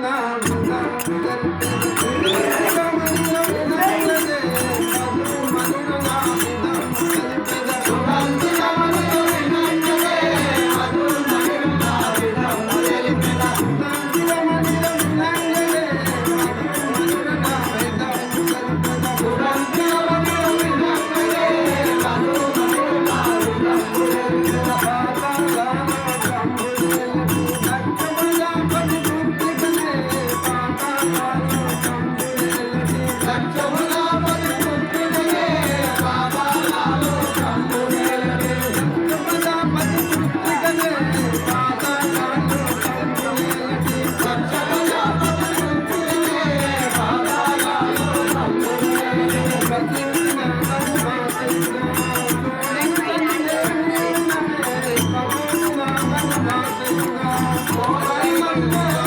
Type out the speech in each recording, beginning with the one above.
na na na na Thank you.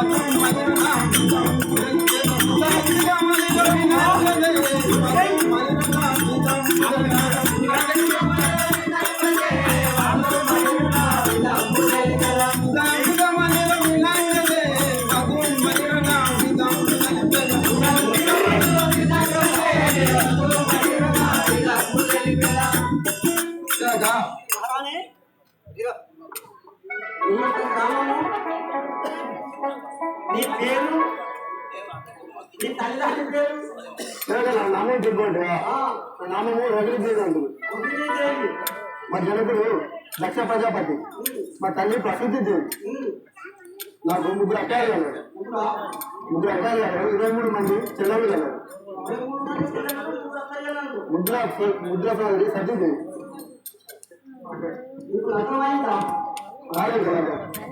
Thank you. నీ పేరు? నీ తల్లిదండ్రుల పేరు? నా నామం చెప్పండి నా నామము అంటుంది రుక్మిణీదేవి. మా జనకుడు దక్ష ప్రజాపతి. మా తల్లి ప్రసిద్ధి దేవి నాకు ముగ్గురు కలరు ఇప్పుడు ముగ్గురు? అక్కాయలు కలరు ఇరవై మూడు మంది చెల్లెలు కలరు. ముద్ర ముద్ర సోదరి సతీదేవి. ఇప్పుడు అర్థమైందా?